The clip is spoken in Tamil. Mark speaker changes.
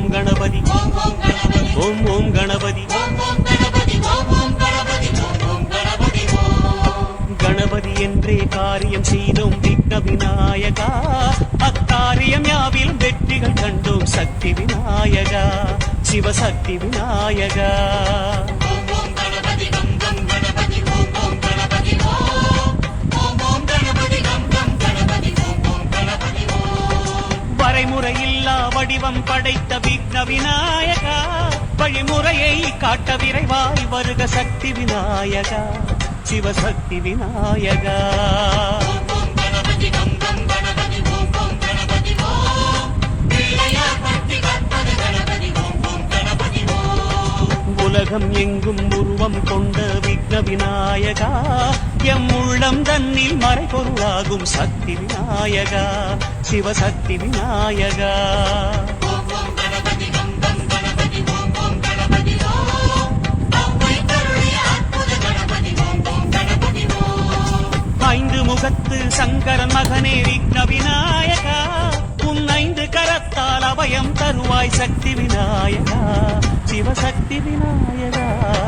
Speaker 1: ஓம் கணபதி. ஓம் ஓம் கணபதி. கணபதி என்றே காரியம் செய்தோம் விக்ன விநாயகா. அக்காரியம் யாவிலும் வெற்றிகள் கண்டோம் சக்தி விநாயகா. சிவசக்தி விநாயகா. வரைமுறையில்லா வடிவம் படைத்த விக்ன விநாயகா வழிமுறையை காட்ட விரைவாய் வருக சக்தி விநாயகா. சிவசக்தி விநாயகா. உலகம் எங்கும் உருவம் கொண்ட விக்ன விநாயகா எம் உள்ளம் தன்னில் மறைபொருளாகும் சக்தி விநாயகா. சிவசக்தி விநாயகா. ஐந்து முகத்து சங்கரன் மகனே விக்ன விநாயகா உன் ஐந்து கரத்தால் அபயம் தருவாய் சக்தி விநாயகா. శివశక్తి వినాయగా.